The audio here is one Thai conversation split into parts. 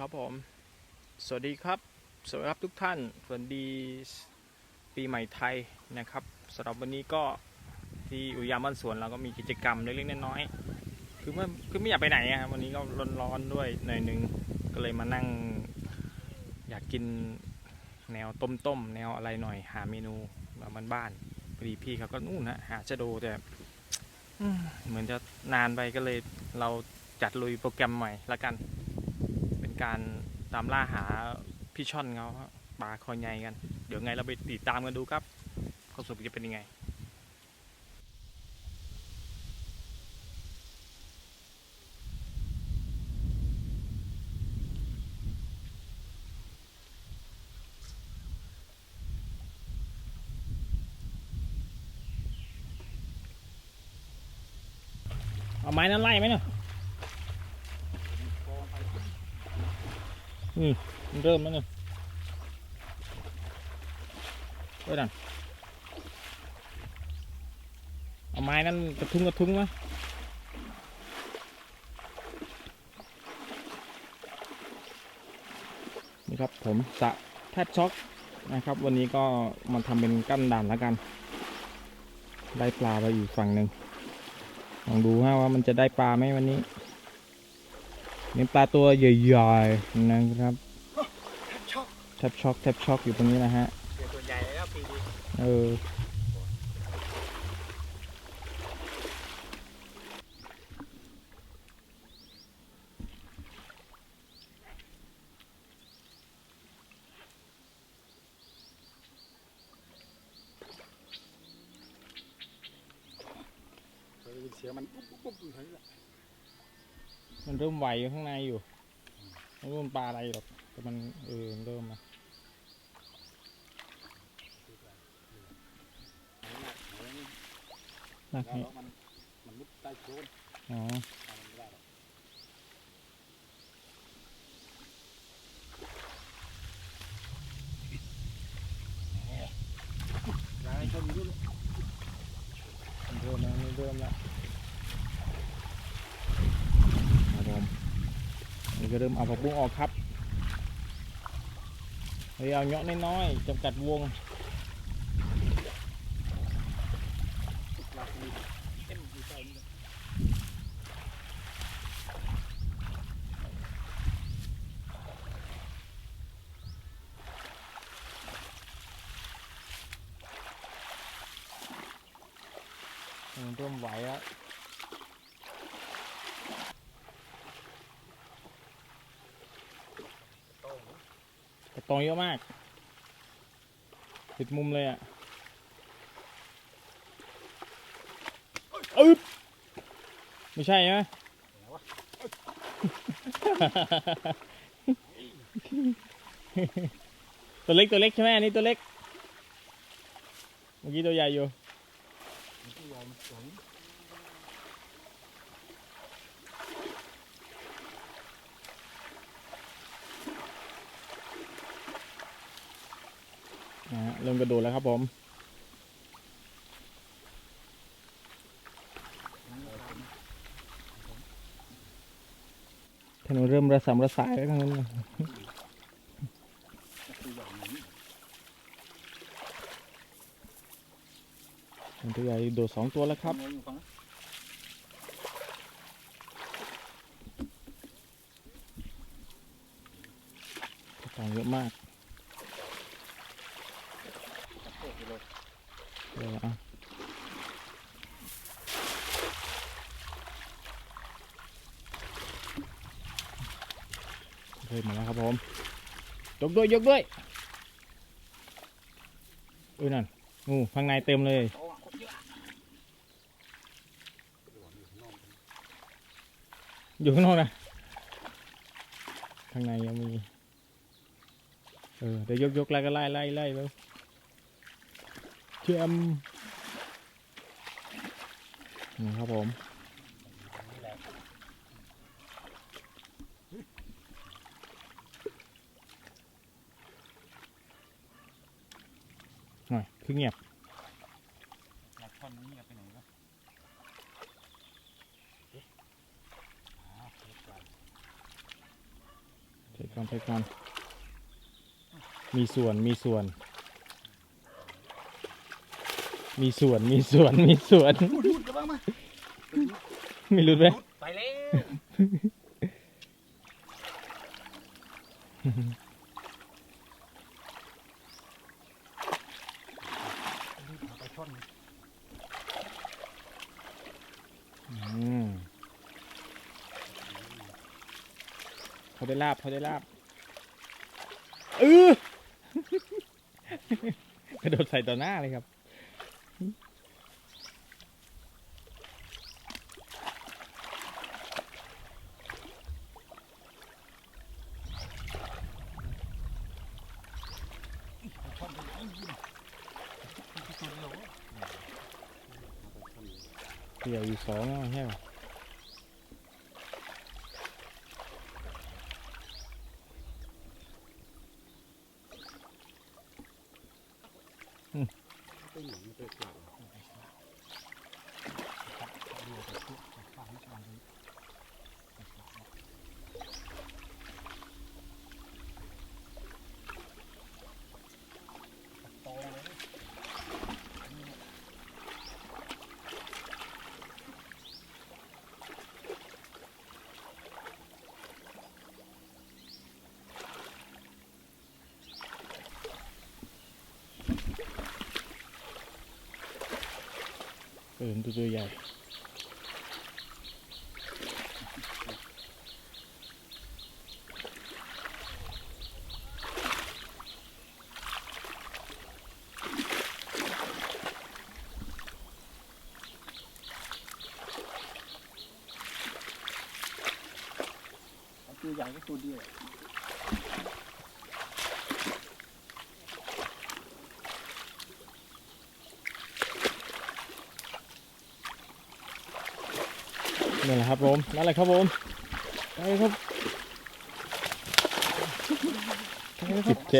ครับผม สวัสดีครับ สวัสดีครับทุกท่าน สวัสดีปีใหม่ไทยนะครับสำหรับวันนี้ก็ที่อุทยานบ้านสวนเราก็มีกิจกรรมเล็กๆน้อยๆคือไม่คือไม่อยากไปไหนอะครับวันนี้ก็ร้อนๆด้วยหน่อยหนึงก็เลยมานั่ง อยากกินแนวต้มๆแนวอะไรหน่อย หาเมนูแบบบ้านๆพอดีพี่เขาก็นู่นนะหาชะโดแต่เหมือนจะนานไปก็เลยเราจัดลุยโปรแกรมใหม่ละกัน การตามล่าหาพี่ช่อนเขาปลาคอใหญ่กัน เดี๋ยวไงเราไปติดตามกันดูครับข้อสรุปจะเป็นยังไงเอาไม้นั้นไล่ไหมเนาะ อืมเริ่มแล้วเนี่ยเอ้ยนั่นเอาไม้นั้นกระทุ้งกระทุ้งไหมนี่ครับผมสะแทบช็อกนะครับ วันนี้ก็มาทำเป็นกั้นด่านแล้วกัน ได้ปลาไปอีกฝั่งหนึ่งลองดูฮะว่ามันจะได้ปลาไหมวันนี้ นปลาตัวใหญ่ๆนะครับช็อกแทบช็อกแทบช็อกอยู่ตรงนี้นะฮะเดี๋ยวส่วนใหญ่แล้วปีนี้เออ เคยได้ยินเสียงมันปุ๊บปุ๊บปุ๊บอยู่แถวนี้แหละ มันเริ่มไหว อยู่ข้างในอยู่ไม่รู้มันปลาอะไรหรอกแต่มันเออมันเริ่มมาไหนหนักไหนนี่นักนี่แล้วมันมันมุดใต้โคลนอ๋อ เอามันไม่ได้หรอกยายชนอยู่ด้วย มันเริ่มแล้วมันเริ่มแล้วครับผมนี่ก็ เริ่มเอาผักบุ้งออกครับเฮ้ยเอาเนาะน้อยๆจำกัดวงหลักมีเต็มอยู่ใต้นี่เลยมันเริ่มไหวแล้ว โต้ง กระ ตองเยอะมาก ติดมุมเลยอะอึ๊บไม่ใช่ไหมไหนวะตัวเล็กตัวเล็กใช่ไหมอันนี้ตัวเล็ก เมื่อกี้ตัวใหญ่อยู่ นะฮะเริ่มกระโดดแล้วครับผมท่านะถนนเริ่มระสำระสายแล้วทั้งนั้นเลยตัวใหญ่หนึ่งมันตัวใหญ่โดดสองตัวแล้วครับเงยอยู่ฝั่งนั้นกระตองเยอะมาก กระโปงอยู่เลย เดี๋ยวเอาเฮ้ยมาแล้วครับผมยกด้วยยกด้วยเอ้ยนั่นงูข้างในเต็มเลยอยู่ข้างนอกนะข้างในยังมี เออเดี๋ยวยกยกไล่ก็ไล่ไล่ไล่แล้ วเจมนี่ครับผมนี่แหละหน่อยคือเงียบหลักท่อนนี้เอาไปไหนวะเอ๊ะอ้าวเล็กกว่าเจก่อนไปก่อนมีส่วนมีส่วน มีส่วนมีส่วนมีส่วน พูดพูดกันบ้างไหมไม่รู้ไหมไปแล้วไปช่อนอืมเขาได้ลาบเขาได้ลาบเออกระโดดใส่ต่อหน้าเลยครับ ช่อนไปไหนยิงตัว เดี๋ยวอีกสองแห้ง เออมันตัวตัวใหญ่ตัวใหญ่ก็ตัวเดียว นี่นแหละครับผมนั่นแหละครับผมไปครับจิบแจ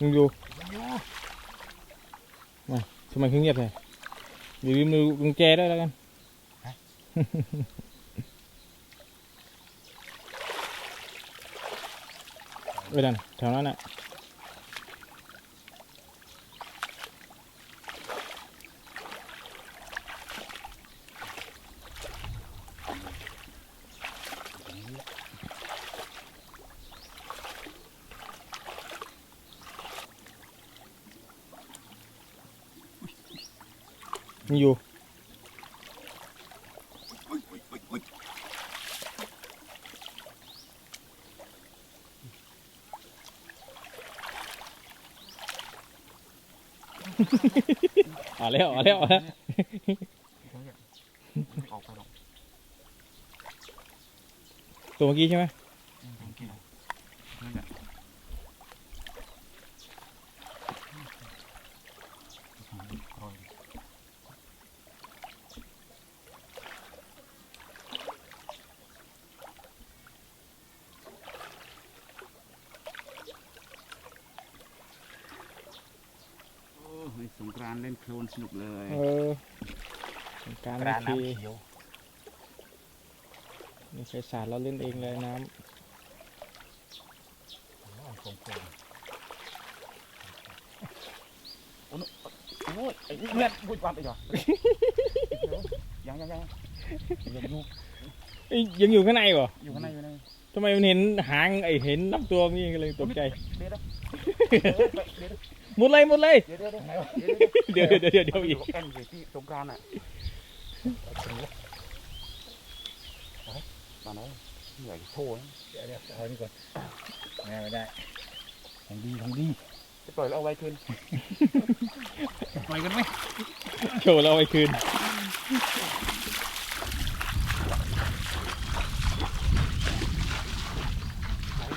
ยังอยู่มาทำไมถึงเงียบเลยอย่าลืมดูกุญแจด้วยแล้วกันเอ้ยนั่นแถวนั้นน่ะ มีอยู่เอาแล้วเอาแล้วเอาแล้วตัวเมื่อกี้ใช่ไหม โอเคนั่นแหละรอยโอ้ยสงกรานต์ เล่นโคลนสนุกเลยเออสงการกรานทีน้ำเขียวนี่ใช้สารเราเล่นเองเลยน้สงกรานต์โอ้โหโอ้ยไอ้นี่เลือดพูดความไปจ่อยังยังยังยังอยู่ำเอ้ยยังอยู่ข้างในเหรออยู่ข้างในอยู่ในทำไมมันเห็นหางไอเห็นลำตัวมันนี่ก็เลยตกใจเดี๋ยวเดี๋ยว หมดเลยหมดเลย เดี๋ยวเดี๋ยวเดี๋ยวเดี๋ยวเดี๋ยวเดี๋ยวอีก แอนอยู่ที่สงกรานต์อะตอนนั้นเหนื่อยโทษเดี๋ยวเดี๋ยวเอานี่ก่อนไม่ได้ไม่ได้ของดีของดีจะปล่อยเราเอาไว้คืนปล่อยกันไหมโชว์เราไว้คืน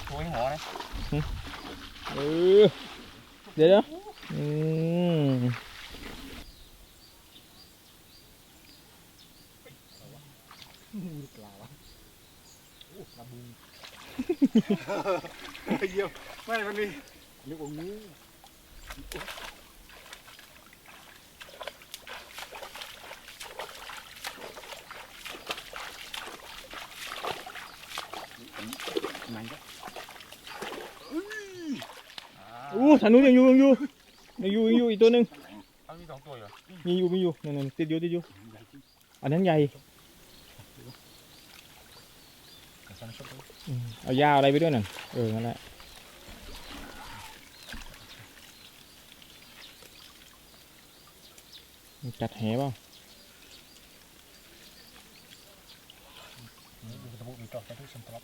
โอ้ยหอนะเออ ดี๋ยวเดี๋ยวอืมมมือเปล่าวะโอ้กระบุงเยี่ยมไม่มันมีนึกว่างูไหนก็ อู้ฐานนู้นยังอยู่ยังอยู่ยังอยู่ยังอยู่อีกตัวหนึ่งเอามีสองตัวเหรอมีอยู่มีอยู่นั่นนั่นติดอยู่ติดอยู่ใหญ่จริงอันนั้นใหญ่กระชันชอบอืมเอายาอะไรไปด้วยนั่นเออนั่นแหละมันกัดแหเปล่า นี่ดูตะบุมีต่อแค่ทุกสัมผัส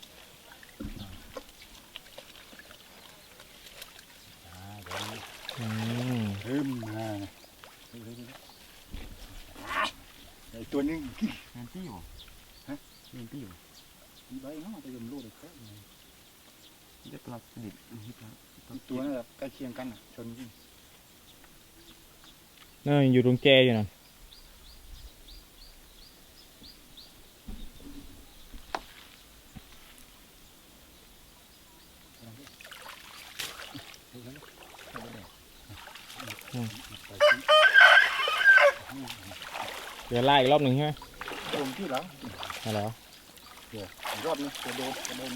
อ่าเดี๋ยวนี้ อื มเริ่มมาไอตัวนึงแมนตี้บ่ฮะแมนตี้บ่มีใบเนาะแต่ยังรู้เลยครับจะปลาสลิดฮิปลาตัวนั้นใกล้เคียงกันอะชนจริงนั่นอยู่ตรงแกอยู่นะ เดี๋ยว ไล่อีกรอบหนึ่งใช่ไหมตรงที่แล้วมาแล้วรอบนี้จะโดนจะโดน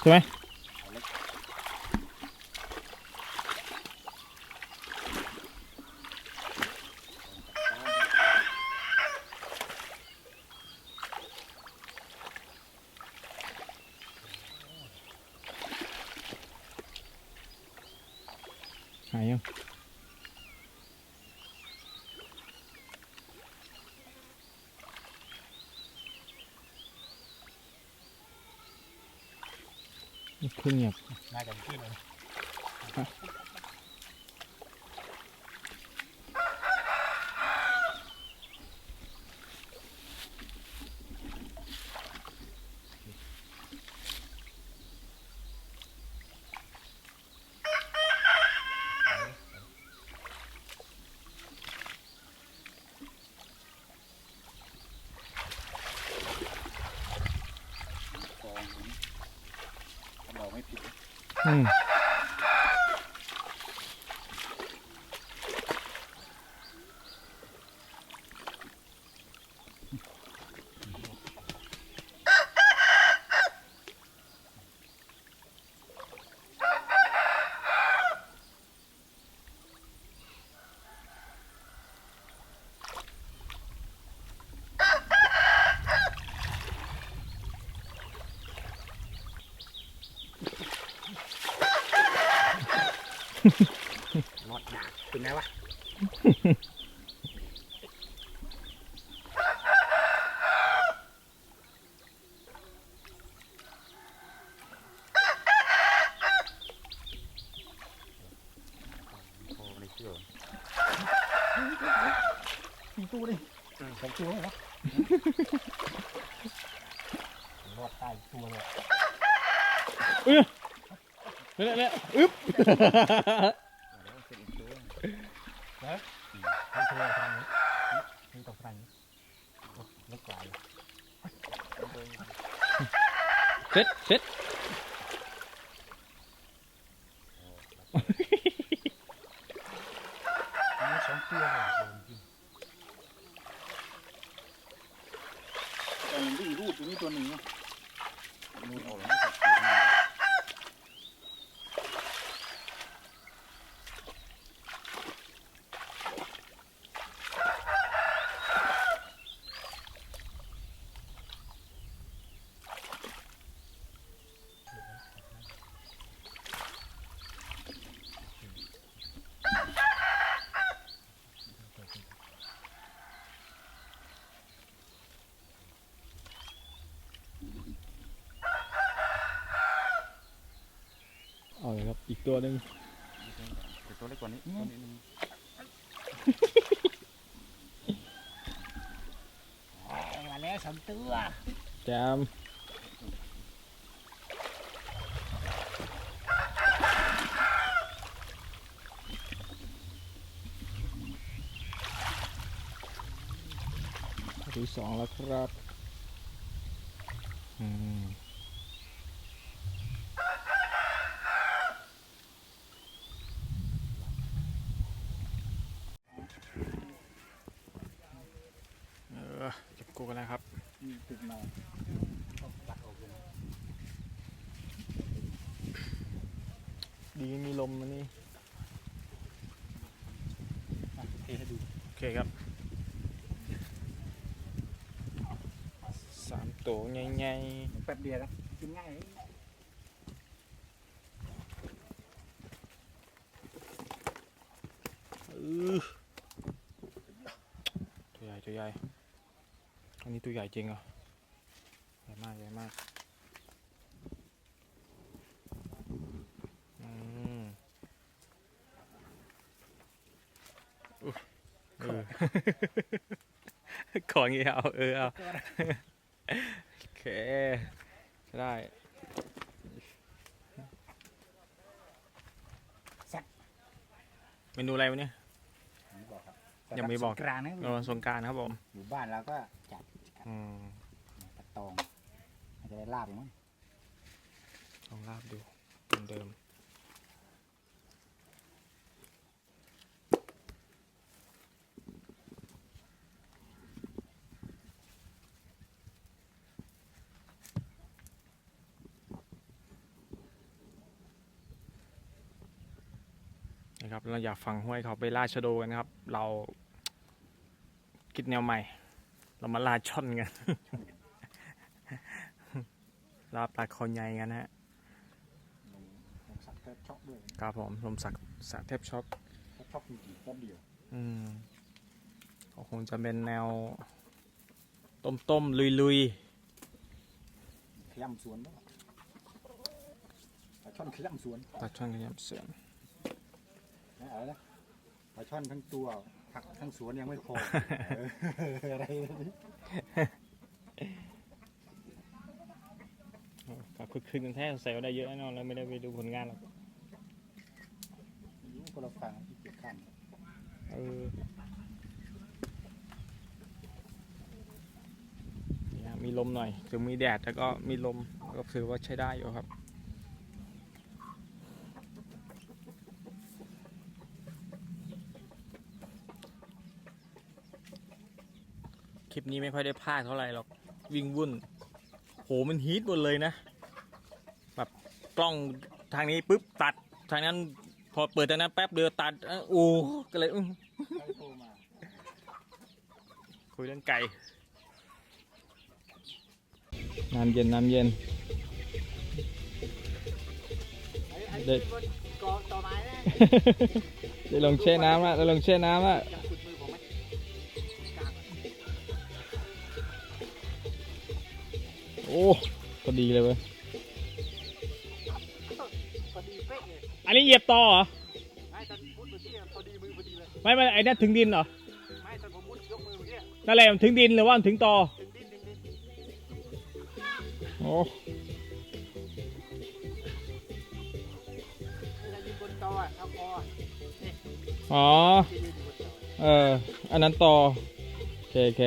ใช่ไหม ขึ้นเงียบน่าจะขึ้นเลย ฟองเราไม่ผิด อื เป็นไงวะโอ้ไม่เชื่อมีตู้ดิสองตัวเหรอรอดใต้ตัวเลยนี่นแหละนี่นแหละอึ๊บ เป็นอีกตัว ไม่เชื่อทางนี้นี่ตกทางนี้เล็กกว่า เซ็ตเซ็ตสองตัวเลยโดนวิ่งรูดตัวนี้ตัวหนึ่งเนาะรูดออกแล้วไม่ตัด เอาเลย ครับ อีกตัวหนึ่งตแต่ตัวเล็กกว่านี้ตัวนี้มันได้มาแล้วสองตัวแจมที่สองแล้วครับอืมเออเก็บกูกันแล้วครับมีตึกนอนต้องปัดออกเลยดีมีลมมานี่อะเทให้ดูโอเคครับสามตัวใหญ่แป๊บเดียวนะกินง่าย ๆอื้อตัวใหญ่ตัวใหญ่ อันนี้ตัวใหญ่จริงเหรอใหญ่มากใหญ่มากอืมอุ๊ยเออของอย่างงี้เอาเออเอาโอเคใช้ได้เมนูอะไรวะเนี่ยไม่บอกครับยังไม่บอกสงกรานต์นะเราวันสงกรารครับผม อยู่บ้านเราก็จัด อืมปลาตองอาจจะได้ลาบอยู่มั้งลองลาบดูเหมือนเดิม นะครับเราอยากฟังห้วยเขาไปล่าชะโดกันนะครับ เราคิดแนวใหม่ เรามาล่าช่อนกันล่าปลาคอใหญ่กันนะฮะลงสักแทบช็อกด้วยครับผมลมสักสะเทพช็อปแทบช็อกจริงๆแป๊บเดียว อืมก็คงจะเป็นแนว ต้มต้มลุยลุยขย้ำสวนบ่ปลาช่อนขย้ำสวนๆปลาช่อนกระยำเสือนนะอะไรนะปลาช่อนทั้งตัว ผักทั้งสวนยังไม่พอเอออะไรนี่ก็คึกคืนกันแท้ใส่ได้เยอะแน่นอนแล้วไม่ได้ไปดูผลงานหรอกรู้คนละฟังที่เกี่ยวข้ามเออนี่ฮะมีลมหน่อยถึงมีแดดแต่ก็มีลมก็ถือว่าใช้ได้อยู่ครับ คลิปนี้ไม่ค่อยได้พากย์เท่าไหร่หรอกวิ่งวุ่น โหมันฮีทหมดเลยนะ แบบกล้องทางนี้ปุ๊บตัดทางนั้นพอเปิดทางนั้นแป๊บเดียวตัดเอ้าโอ้ก็เลยอื้อใครโทรมาคุยเรื่องไก่น้ำเย็นน้ำเย็นเด็ดกองต่อไม้นะได้ลงแช่น้ำละได้ลงแช่น้ำละ อ้พอดีเลยเว้ยพอดีเป๊ะเลยอันนี้เหยียบต่อเหรอไม่ตอนพุดเมื่อกี้พอดีมือพอดีเลยไม่ไม่ไอ้นั่นถึงดินเหรอไม่ตอนผมมุดยกมือเมื่อกี้นั่นแหละมันถึงดินหรือว่ามันถึงต่อถึงดิ้นถึงดิ้นโอ้เวลายืนบนตออะเอาคออะอ๋อจะยืนอยู่บนตอ เออ อันนั้นต่อ โอเคโอเค